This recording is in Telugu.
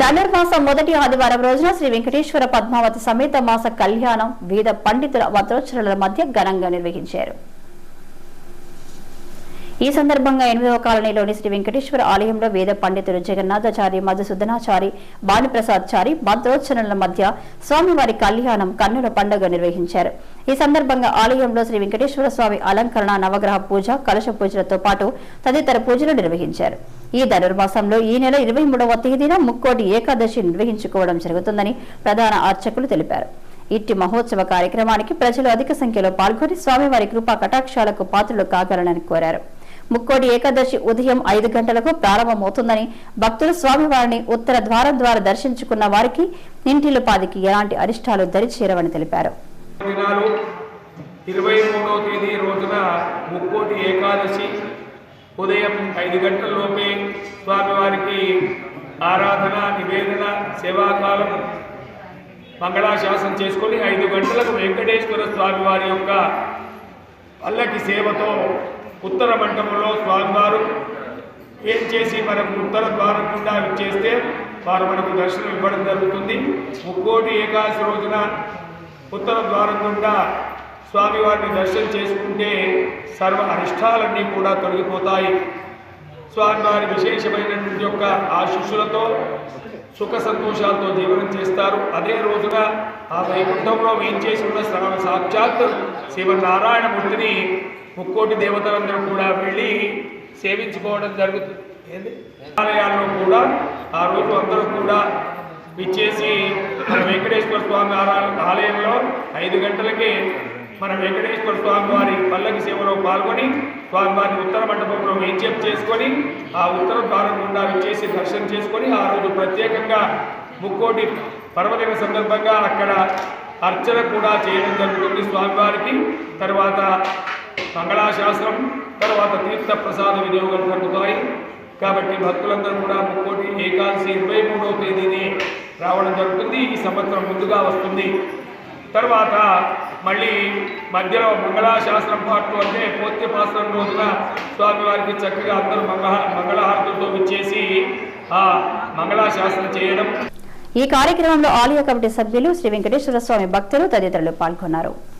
ధనుర్మాసం మొదటి ఆదివారం రోజున శ్రీ వెంకటేశ్వర పద్మావతి సమేత మాస కళ్యాణం వేద పండితుల వత్రోచ్చరుల మధ్య ఘనంగా నిర్వహించారు. ఈ సందర్భంగా ఎనిమిదవ కాలనీలోని శ్రీ వెంకటేశ్వర ఆలయంలో వేద పండితులు జగన్నాథాచారి మధుసూదనాచారి భానుప్రసాద్చారి మంత్రోచ్చరణల మధ్య స్వామివారి కళ్యాణం కన్నుల పండుగ నిర్వహించారు. ఈ సందర్భంగా ఆలయంలో శ్రీ వెంకటేశ్వర స్వామి అలంకరణ నవగ్రహ పూజ కలశ పూజలతో పాటు తదితర పూజలు నిర్వహించారు. ఈ ధనుర్మాసంలో ఈ నెల ఇరవై మూడవ తేదీన ముక్కోటి ఏకాదశి నిర్వహించుకోవడం జరుగుతుందని ప్రధాన అర్చకులు తెలిపారు. ఇట్టి మహోత్సవ కార్యక్రమానికి ప్రజలు అధిక సంఖ్యలో పాల్గొని స్వామివారి కృపా కటాక్షాలకు పాత్రలు కాగలనని కోరారు. ముక్కోటి ఏకాదశి ఉదయం ఐదు గంటలకు ప్రారంభమవుతుందని భక్తులు స్వామివారిని ఉత్తర ద్వారం ద్వారా దర్శించుకున్న వారికి ఇంటిల్లిపాదికి ఎలాంటి అరిష్టాలు దరిచేరవని తెలిపారు. ఇరవై మూడవ తేదీ రోజున ముక్కోటి ఏకాదశి ఉదయం ఐదు గంటలలోపే స్వామివారికి ఆరాధన నివేదన సేవాకాలం మంగళాశాసనం చేసుకొని ఐదు గంటలకు వెంకటేశ్వర స్వామివారి యొక్క పల్లకి సేవతో ఉత్తర మంటపంలో స్వామివారు ఏం చేసి మనకు ఉత్తర ద్వారం గుండా చేస్తే వారు మనకు దర్శనం ఇవ్వడం జరుగుతుంది. ముక్కోటి ఏకాదశి రోజున ఉత్తర ద్వారం గుండా స్వామివారిని దర్శనం చేసుకుంటే సర్వ అరిష్టాలన్నీ కూడా తొలగిపోతాయి. స్వామివారి విశేషమైనటువంటి యొక్క ఆశీస్సులతో సుఖ సంతోషాలతో జీవనం చేస్తారు. అదే రోజున ఆ వైకుంఠంలో ఏం చేసి ఉన్న శ్రవణ సాక్షాత్ శ్రీమన్నారాయణమూర్తిని ముక్కోటి దేవతలందరూ కూడా వెళ్ళి సేవించుకోవడం జరుగుతుంది. దేవాలయాల్లో ఆలయాల్లో కూడా ఆ రోజు అందరూ కూడా విచ్చేసి మన వెంకటేశ్వర స్వామి ఆలయంలో ఐదు గంటలకే మన వెంకటేశ్వర స్వామి వారి పల్లకి సేవలో పాల్గొని స్వామివారిని ఉత్తర మండపంలో వేంచేపు చేసుకొని ఆ ఉత్తర ద్వారం గుండా విచ్చేసి దర్శనం చేసుకొని ఆ రోజు ప్రత్యేకంగా ముక్కోటి పర్వదిన సందర్భంగా అక్కడ అర్చన కూడా చేయడం జరుగుతుంది స్వామివారికి. తర్వాత మంగళాశాస్త్రం తర్వాత తీర్థ ప్రసాద వినియోగం జరుగుతాయి. కాబట్టి భక్తులందరూ కూడా ముక్కోటి ఏకాదశి ఇరవై మూడవ తేదీని రావడం జరుగుతుంది. ఈ సంవత్సరం ముందుగా వస్తుంది. తర్వాత మళ్ళీ మధ్యలో మంగళాశాస్త్రం పాటు అంటే పోత్యపాసనం రోజున స్వామివారికి చక్కగా అందరూ మంగళ మంగళహారతులతో విచ్చేసి ఆ మంగళాశాస్త్రం చేయడం. ఈ కార్యక్రమంలో ఆలయ కమిటీ సభ్యులు శ్రీ వెంకటేశ్వర స్వామి భక్తులు తదితరులు పాల్గొన్నారు.